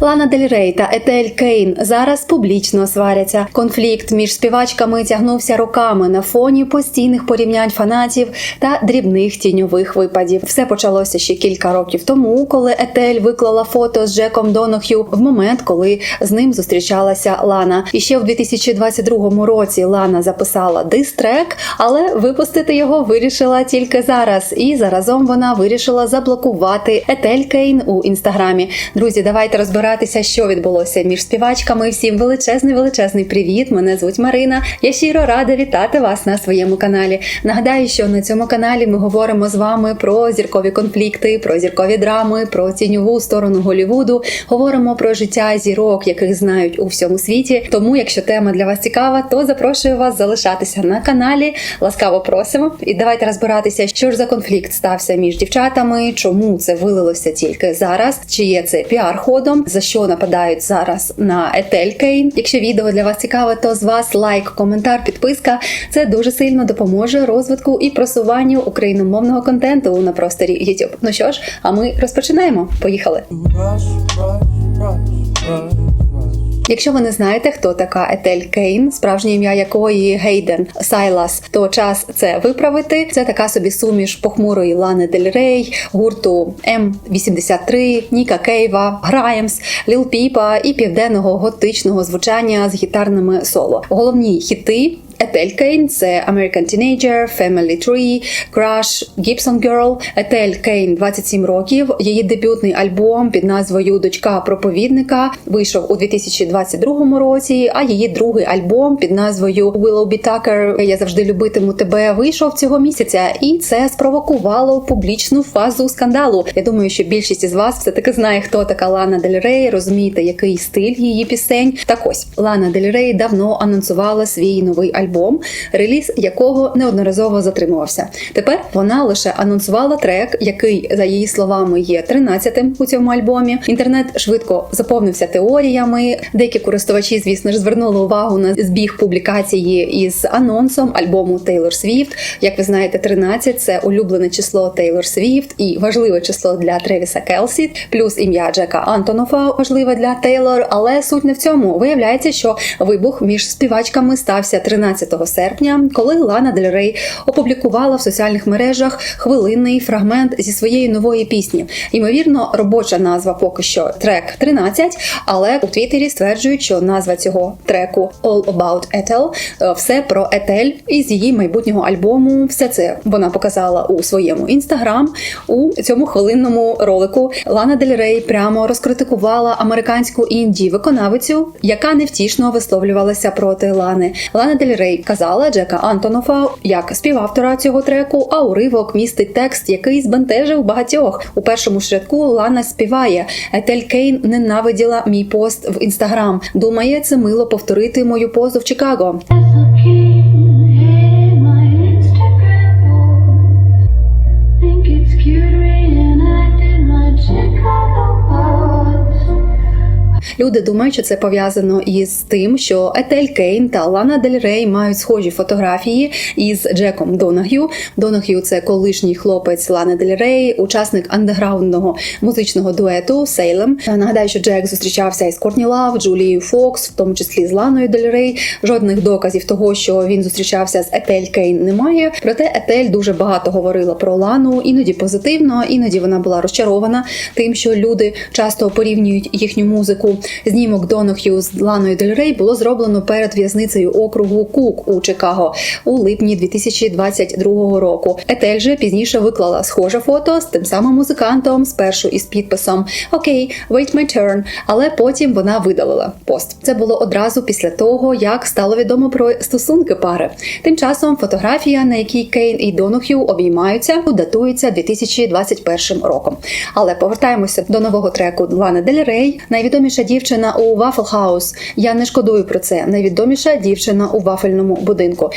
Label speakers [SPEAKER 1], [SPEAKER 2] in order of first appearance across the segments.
[SPEAKER 1] Лана Дель Рей та Етель Кейн зараз публічно сваряться. Конфлікт між співачками тягнувся роками на фоні постійних порівнянь фанатів та дрібних тіньових випадів. Все почалося ще кілька років тому, коли Етель виклала фото з Джеком Донох'ю в момент, коли з ним зустрічалася Лана. І ще в 2022 році Лана записала дистрек, але випустити його вирішила тільки зараз. І заразом вона вирішила заблокувати Етель Кейн у інстаграмі. Друзі, давайте розбиратися, що відбулося між співачками. Всім величезний величезний привіт! Мене звуть Марина. Я щиро рада вітати вас на своєму каналі. Нагадаю, що на цьому каналі ми говоримо з вами про зіркові конфлікти, про зіркові драми, про тіньову сторону Голівуду. Говоримо про життя зірок, яких знають у всьому світі. Тому, якщо тема для вас цікава, то запрошую вас залишатися на каналі. Ласкаво просимо. І давайте розбиратися, що ж за конфлікт стався між дівчатами, чому це вилилося тільки зараз, чи є це піар ходом, за що нападають зараз на Етель Кейн. Якщо відео для вас цікаве, то з вас лайк, коментар, підписка. Це дуже сильно допоможе розвитку і просуванню україномовного контенту на просторі YouTube. Ну що ж, а ми розпочинаємо. Поїхали.
[SPEAKER 2] Rush, rush, rush, rush.
[SPEAKER 1] Якщо ви не знаєте, хто така Етель Кейн, справжнє ім'я якої Гейден Сайлас, то час це виправити. Це така собі суміш похмурої Лани Дель Рей, гурту М83, Ніка Кейва, Граємс, Ліл Піпа і південного готичного звучання з гітарними соло. Головні хіти. Етель Кейн це American Teenager, Family Tree, Crush, Gibson Girl. Етель Кейн 27 років. Її дебютний альбом під назвою Дочка проповідника вийшов у 2022 році. А її другий альбом під назвою Willow Be Tucker Я завжди любитиму тебе вийшов цього місяця, і це спровокувало публічну фазу скандалу. Я думаю, що більшість із вас все таки знає, хто така Лана Дель Рей, розумієте, який стиль її пісень. Так ось Лана Дель Рей давно анонсувала свій новий альбом, реліз якого неодноразово затримувався. Тепер вона лише анонсувала трек, який, за її словами, є 13-тим у цьому альбомі. Інтернет швидко заповнився теоріями. Деякі користувачі, звісно ж, звернули увагу на збіг публікації із анонсом альбому Taylor Swift. Як ви знаєте, 13 – це улюблене число Taylor Swift і важливе число для Тревіса Келсі, плюс ім'я Джека Антонофа важливе для Тейлор. Але суть не в цьому. Виявляється, що вибух між співачками стався 13 серпня, коли Лана Дель Рей опублікувала в соціальних мережах хвилинний фрагмент зі своєї нової пісні. Ймовірно, робоча назва поки що трек 13, але у Твіттері стверджують, що назва цього треку All About Ethel все про Етель із її майбутнього альбому. Все це вона показала у своєму інстаграм. У цьому хвилинному ролику Лана Дель Рей прямо розкритикувала американську інді виконавицю, яка невтішно висловлювалася проти Лани. Лана Дель Рей казала Джека Антонофа як співавтора цього треку, а уривок містить текст, який збентежив багатьох. У першому шрядку Лана співає Етель Кейн ненавиділа мій пост в інстаграм. Думає, це мило повторити мою позу в Чикаго. Люди думають, що це пов'язано із тим, що Етель Кейн та Лана Дель Рей мають схожі фотографії із Джеком Донаг'ю. Донаг'ю – це колишній хлопець Лани Дель Рей, учасник андеграундного музичного дуету Сейлем. Нагадаю, що Джек зустрічався із Кортні Лав, Джулією Фокс, в тому числі з Ланою Дель Рей. Жодних доказів того, що він зустрічався з Етель Кейн, немає. Проте Етель дуже багато говорила про Лану, іноді позитивно, іноді вона була розчарована тим, що люди часто порівнюють їхню музику. Знімок Донох'ю з Ланою Дель Рей було зроблено перед в'язницею округу Кук у Чикаго у липні 2022 року. Етель же пізніше виклала схоже фото з тим самим музикантом, спершу із підписом Окей, wait my turn, але потім вона видалила пост. Це було одразу після того, як стало відомо про стосунки пари. Тим часом фотографія, на якій Кейн і Донох'ю обіймаються, датується 2021 роком. Але повертаємося до нового треку Лани Дель Рей. Найвідоміша дівчина у Waffle House. Я не шкодую про це. Найвідоміша дівчина у вафельному будинку.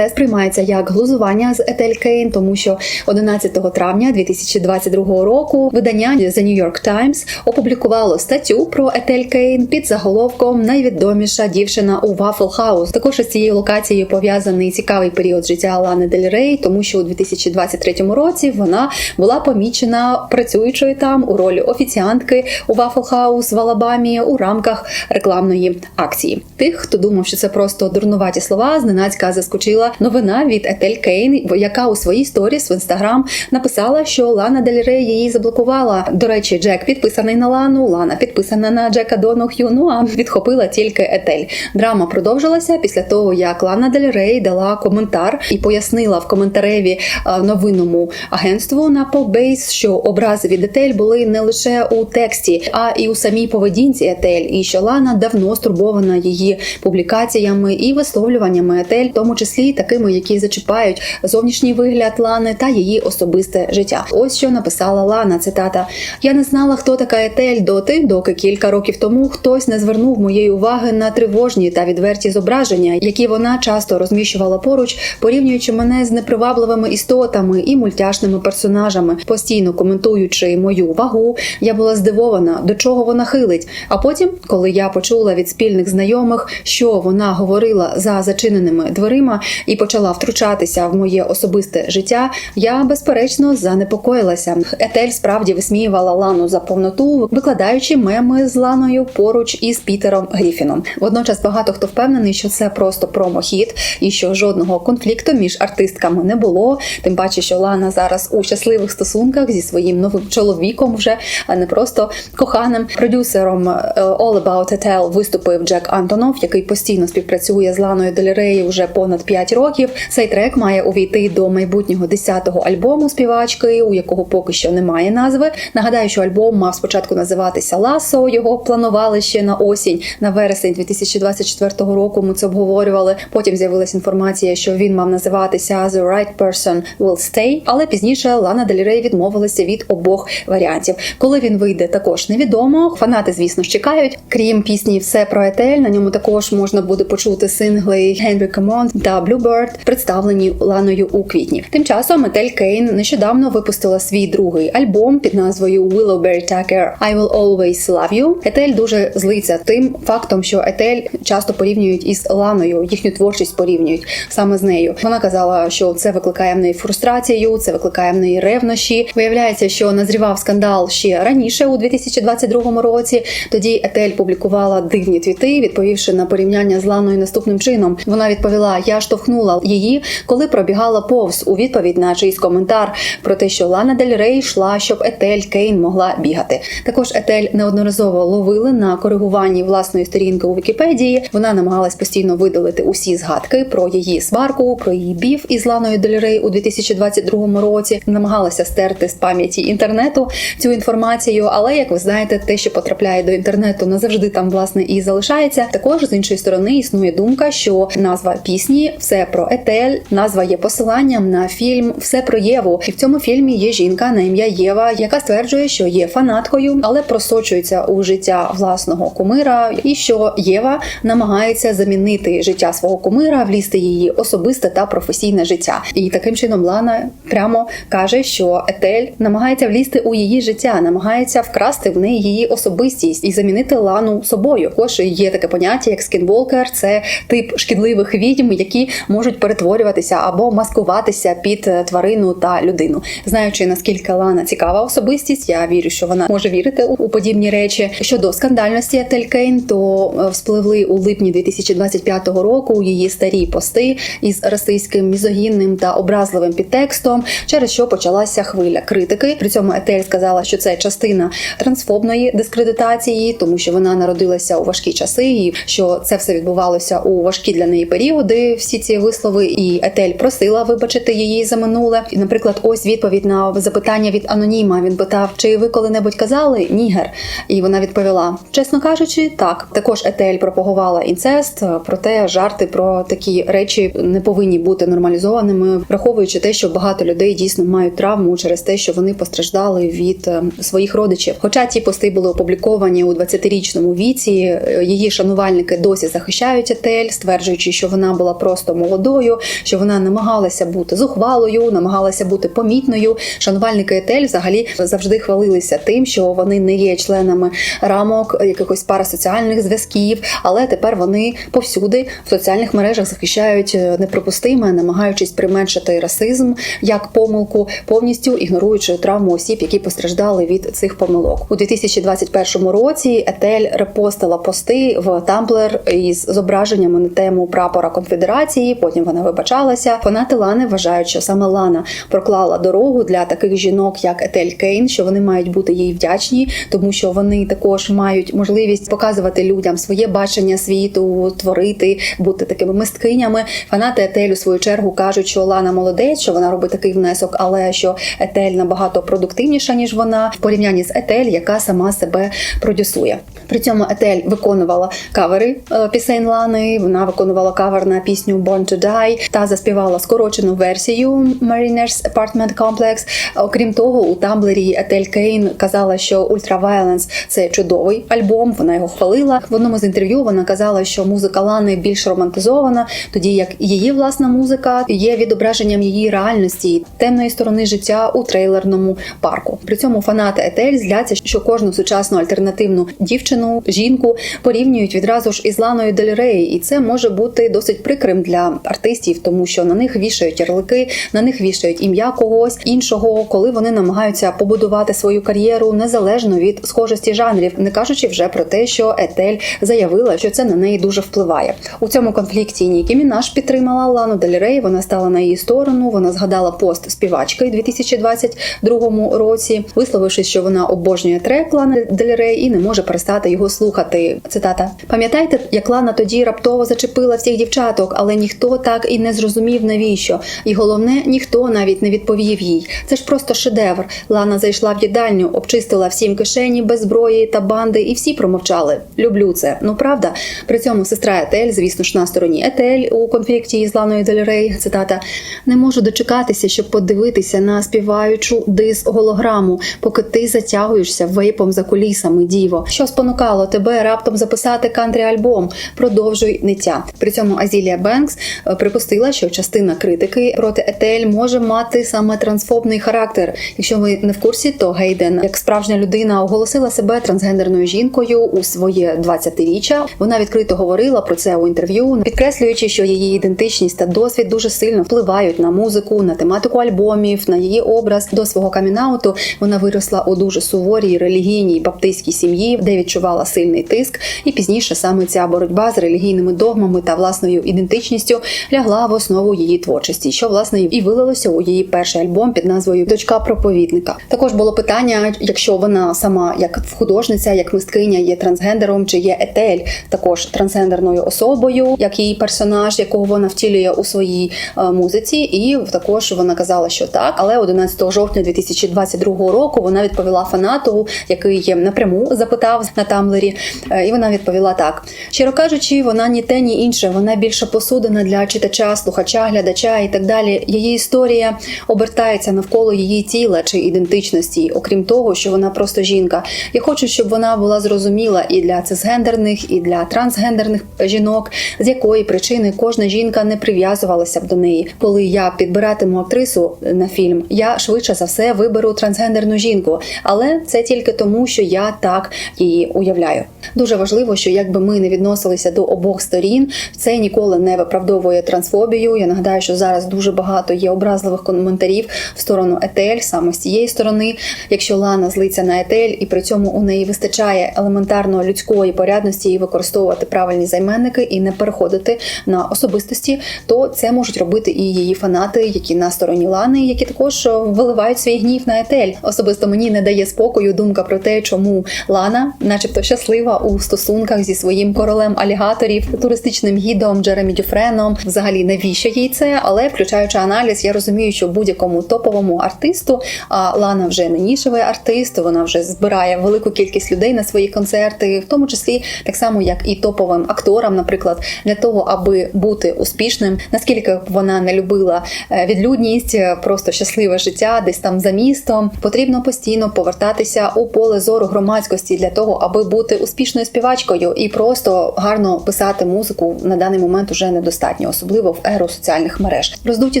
[SPEAKER 1] Це сприймається як глузування з Етель Кейн, тому що 11 травня 2022 року видання The New York Times опублікувало статтю про Етель Кейн під заголовком Найвідоміша дівчина у Waffle House. Також із цією локацією пов'язаний цікавий період життя Лани Дель Рей, тому що у 2023 році вона була помічена працюючою там у ролі офіціантки у Waffle House в Алабамі у рамках рекламної акції. Тих, хто думав, що це просто дурнуваті слова, зненацька заскочила новина від Етель Кейн, яка у своїй сторіс в інстаграм написала, що Лана Дель Рей її заблокувала. До речі, Джек підписаний на Лану, Лана підписана на Джека Донух'ю. Ну а відхопила тільки Етель. Драма продовжилася після того, як Лана Дель Рей дала коментар і пояснила в коментареві е, новинному агентству на Podbase, що образи від Етель були не лише у тексті, а і у самій поведінці Етель, і що Лана давно стурбована її публікаціями і висловлюваннями Етель, в тому числі такими, які зачіпають зовнішній вигляд Лани та її особисте життя. Ось що написала Лана. Цитата: Я не знала, хто така Етель доти, доки кілька років тому хтось не звернув моєї уваги на тривожні та відверті зображення, які вона часто розміщувала поруч, порівнюючи мене з непривабливими істотами і мультяшними персонажами, постійно коментуючи мою вагу, я була здивована, до чого вона хилить. А потім, коли я почула від спільних знайомих, що вона говорила за зачиненими дверима і почала втручатися в моє особисте життя, я безперечно занепокоїлася. Етель справді висміювала Лану за повноту, викладаючи меми з Ланою поруч із Пітером Гріфіном. Водночас багато хто впевнений, що це просто промохід і що жодного конфлікту між артистками не було. Тим паче, що Лана зараз у щасливих стосунках зі своїм новим чоловіком, вже а не просто коханим продюсером е, All About Etel виступив Джек Антонов, який постійно співпрацює з Ланою Дель Рей вже понад 5 років. Цей трек має увійти до майбутнього 10-го альбому співачки, у якого поки що немає назви. Нагадаю, що альбом мав спочатку називатися Ласо. Його планували ще на осінь, на вересень 2024 року. Ми це обговорювали. Потім з'явилася інформація, що він мав називатися The Right Person Will Stay, але пізніше Лана Дель Рей відмовилася від обох варіантів. Коли він вийде, також невідомо. Фанати, звісно чекають. Крім пісні Все про Етель. На ньому також можна буде почути сингли Henry Come On та Bluebird, представлені Ланою у квітні. Тим часом Етель Кейн нещодавно випустила свій другий альбом під назвою Willowberry Tucker I Will Always Love You. Етель дуже злиться тим фактом, що Етель часто порівнюють із Ланою, їхню творчість порівнюють саме з нею. Вона казала, що це викликає в неї фрустрацію, це викликає в неї ревнощі. Виявляється, що назрівав скандал ще раніше, у 2022 році. Тоді Етель публікувала дивні твіти, відповівши на порівняння з Ланою наступним чином. Вона відповіла: Я штовхнула її, коли пробігала повз у відповідь на чийсь коментар про те, що Лана Дель Рей йшла, щоб Етель Кейн могла бігати. Також Етель неодноразово ловили на коригуванні власної сторінки у Вікіпедії. Вона намагалась постійно видалити усі згадки про її сварку, про її бів із Ланою Дель Рей у 2022 році. Намагалася стерти з пам'яті інтернету цю інформацію, але як ви знаєте, те, що потрапляє до інтернету, назавжди там власне і залишається. Також з іншої сторони існує думка, що назва пісні все про Етель, назва є посиланням на фільм Все про Єву. І в цьому фільмі є жінка на ім'я Єва, яка стверджує, що є фанаткою, але просочується у життя власного кумира, і що Єва намагається замінити життя свого кумира, влізти її особисте та професійне життя. І таким чином Лана прямо каже, що Етель намагається влізти у її життя, намагається вкрасти в неї її особистість і замінити Лану собою. Також є таке поняття, як скінволкер, це тип шкідливих відьм, які можуть перетворюватися або маскуватися під е, тварину та людину. Знаючи наскільки Лана цікава особистість, я вірю, що вона може вірити у подібні речі. Щодо скандальності Етель Кейн, то е, вспливли у липні 2025 року її старі пости із расистським, мізогінним та образливим підтекстом, через що почалася хвиля критики. При цьому Етель сказала, що це частина трансфобної дискредитації, тому що вона народилася у важкі часи, і що це все відбувалося у важкі для неї періоди. Всі ці вислови, і Етель просила вибачити її за минуле. І, наприклад, ось відповідь на запитання від аноніма. Він питав, чи ви коли-небудь казали нігер? І вона відповіла: чесно кажучи, так. Також Етель пропагувала інцест, проте жарти про такі речі не повинні бути нормалізованими, враховуючи те, що багато людей дійсно мають травму через те, що вони постраждали від е, своїх родичів. Хоча ті пости були опубліковані у 20-річному віці, е, її шанувальники досі захищають Етель, стверджуючи, що вона була просто молодою, що вона намагалася бути зухвалою, намагалася бути помітною. Шанувальники Етель взагалі завжди хвалилися тим, що вони не є членами рамок якихось парасоціальних зв'язків, але тепер вони повсюди в соціальних мережах захищають е, неприпустиме, намагаючись применшити расизм як помилку, повністю ігноруючи травму осіб, які постраждали від цих помилок. У 2021 році Етель репостила пости в Tumblr із зображеннями на тему прапора конфедерації. Потім вона вибачалася. Фанати Лани вважають, що саме Лана проклала дорогу для таких жінок, як Етель Кейн, що вони мають бути їй вдячні, тому що вони також мають можливість показувати людям своє бачення світу, творити, бути такими мисткинями. Фанати Етель у свою чергу кажуть, що Лана молодець, що вона робить такий внесок, але що Етель набагато продуктивніша ніж вона в порівнянні з Етель, яка сама себе продюсує. При цьому Етель виконувала кавери е, пісень Лани. Вона виконувала кавер на пісню Born to Die та заспівала скорочену версію Mariners Apartment Complex. Окрім того, у тамблері Етель Кейн казала, що Ultraviolence – це чудовий альбом. Вона його хвалила. В одному з інтерв'ю вона казала, що музика Лани більш романтизована, тоді як її власна музика є відображенням її реальності, темної сторони життя у трейлерному парку. При цьому фанати Етель зляться, що кожну сучасну альтернативну дівчину, жінку порівнюють відразу ж із Ланою Дель Рей, і це може бути досить прикрим для артистів, тому що на них вішають ярлики, на них вішають ім'я когось іншого, коли вони намагаються побудувати свою кар'єру незалежно від схожості жанрів, не кажучи вже про те, що Етель заявила, що це на неї дуже впливає. У цьому конфлікті Нікі Мінаш підтримала Лану Дель Рей, Вона стала на її сторону. Вона згадала пост співачки у 2022 році, висловивши, що вона обожнює трек Лани Дель Рей і не може перестати його слухати. Цитата: пам'ятаєте, як Лана тоді раптово зачепила всіх дівчаток, але ніхто так і не зрозумів навіщо. І головне, ніхто навіть не відповів їй. Це ж просто шедевр. Лана зайшла в їдальню, обчистила всім кишені без зброї та банди, і всі промовчали. Люблю це. Ну правда. При цьому сестра Етель, звісно ж, на стороні Етель у конфлікті із Ланою Дель Рей. Цитата: не можу дочекатися, щоб подивитися на співаючу дис голограму, поки ти затягуєшся вейпом за кулісами, діво. Що спонукало тебе раптом записати кантрі альбом? Продовжуй ниття. При цьому Азілія Бенкс припустила, що частина критики проти Етель може мати саме трансфобний характер. Якщо ви не в курсі, то Гейден, як справжня людина, оголосила себе трансгендерною жінкою у своє 20-річчя. Вона відкрито говорила про це у інтерв'ю, підкреслюючи, що її ідентичність та досвід дуже сильно впливають на музику, на тематику альбомів, на її образ. До свого камінауту вона виросла у дуже суворій релігійній баптистській сім'ї, де відчувала сильний тиск, і пізніше саме ця боротьба з релігійними догмами та власною ідентичністю лягла в основу її творчості, що власне і вилилося у її перший альбом під назвою Дочка проповідника. Також було питання, якщо вона сама як художниця, як мисткиня є трансгендером, чи є Етель також трансгендерною особою, як її персонаж, якого вона втілює у своїй е, музиці, і також вона казала, що так. Але 11 жовтня 2022 року вона відповіла фанату, який напряму запитав на тамблері, е, і вона відповіла так: щиро кажучи, вона ні те, ні інше. Вона більше посудина для читача, слухача, глядача і так далі. Її історія обертається навколо її тіла чи ідентичності, окрім того, що вона просто жінка. Я хочу, щоб вона була зрозуміла і для цисгендерних, і для трансгендерних жінок, з якої причини кожна жінка не прив'язувалася б до неї. Коли я підбиратиму актрису на фільм, я швидше за все виберу трансгендерну жінку, але це тільки тому, що я так її уявляю. Дуже важливо, що якби ми не відносилися до обох сторін, це ніколи не виправдовує трансфобію. Я нагадаю, що зараз дуже багато є образливих коментарів в сторону Етель, саме з цієї сторони. Якщо Лана злиться на Етель, і при цьому у неї вистачає елементарно людської порядності і використовувати правильні займенники і не переходити на особистості, то це можуть робити і її фанати, які на стороні Лани, які також виливають свій гнів на Етель. Особисто мені не дає спокою думка про те, чому Лана, начебто, щаслива у стосунках зі своїм королем алігаторів, туристичним гідом Джеремі Дюфреном. Взагалі навіщо їй це? Але включаючи аналіз, я розумію, що будь-якому топовому артисту а Лана вже не артист, вона вже збирає велику кількість людей на свої концерти, в тому числі так само, як і топовим акторам, наприклад, для того, аби бути успішним, наскільки вона не любила е, відлюдність, е, просто щасливе життя, десь там за містом, потрібно постійно повертатися у поле зору громадськості для того, аби бути успішною співачкою і просто гарно писати музику на даний момент уже недостатньо. Достатньо, особливо в еру соціальних мереж. Роздуті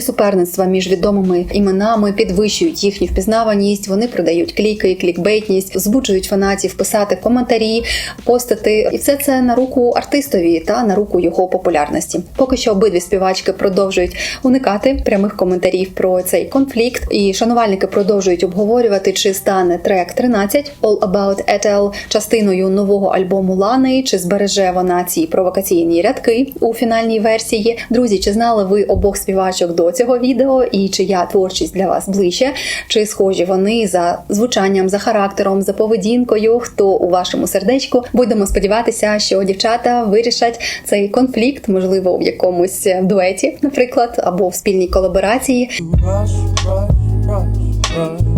[SPEAKER 1] суперництва між відомими іменами підвищують їхню впізнаваність. Вони продають кліки, клікбейтність, збуджують фанатів писати коментарі, постати, і все це на руку артистові та на руку його популярності. Поки що обидві співачки продовжують уникати прямих коментарів про цей конфлікт, і шанувальники продовжують обговорювати, чи стане трек 13 All About Ethel частиною нового альбому Лани, чи збереже вона ці провокаційні рядки у фінальній версії. Друзі, чи знали ви обох співачок до цього відео, і чия творчість для вас ближче? Чи схожі вони за звучанням, за характером, за поведінкою? Хто у вашому сердечку? Будемо сподіватися, що дівчата вирішать цей конфлікт, можливо, в якомусь дуеті, наприклад, або в спільній колаборації.
[SPEAKER 2] Rush, rush, rush, rush.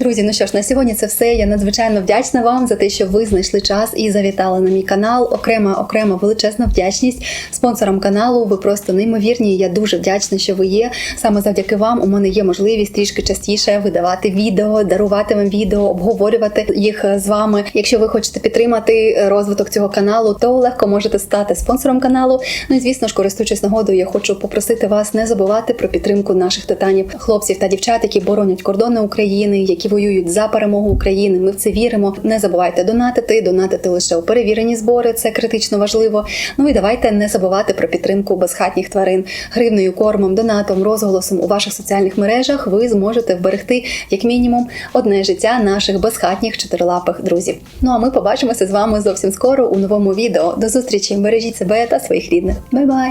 [SPEAKER 1] Друзі, ну що ж, на сьогодні це все. Я надзвичайно вдячна вам за те, що ви знайшли час і завітали на мій канал. Окрема, окрема величезна вдячність спонсорам каналу. Ви просто неймовірні. Я дуже вдячна, що ви є. Саме завдяки вам у мене є можливість трішки частіше видавати відео, дарувати вам відео, обговорювати їх з вами. Якщо ви хочете підтримати розвиток цього каналу, то легко можете стати спонсором каналу. Ну і звісно ж, користуючись нагодою, я хочу попросити вас не забувати про підтримку наших титанів, хлопців та дівчат, які боронять кордони України, які воюють за перемогу України. Ми в це віримо. Не забувайте донатити, донатити лише у перевірені збори. Це критично важливо. Ну і давайте не забувати про підтримку безхатніх тварин гривною, кормом, донатом, розголосом у ваших соціальних мережах. Ви зможете вберегти як мінімум одне життя наших безхатніх чотирилапих друзів. Ну а ми побачимося з вами зовсім скоро у новому відео. До зустрічі! Бережіть себе та своїх рідних. Бай-бай!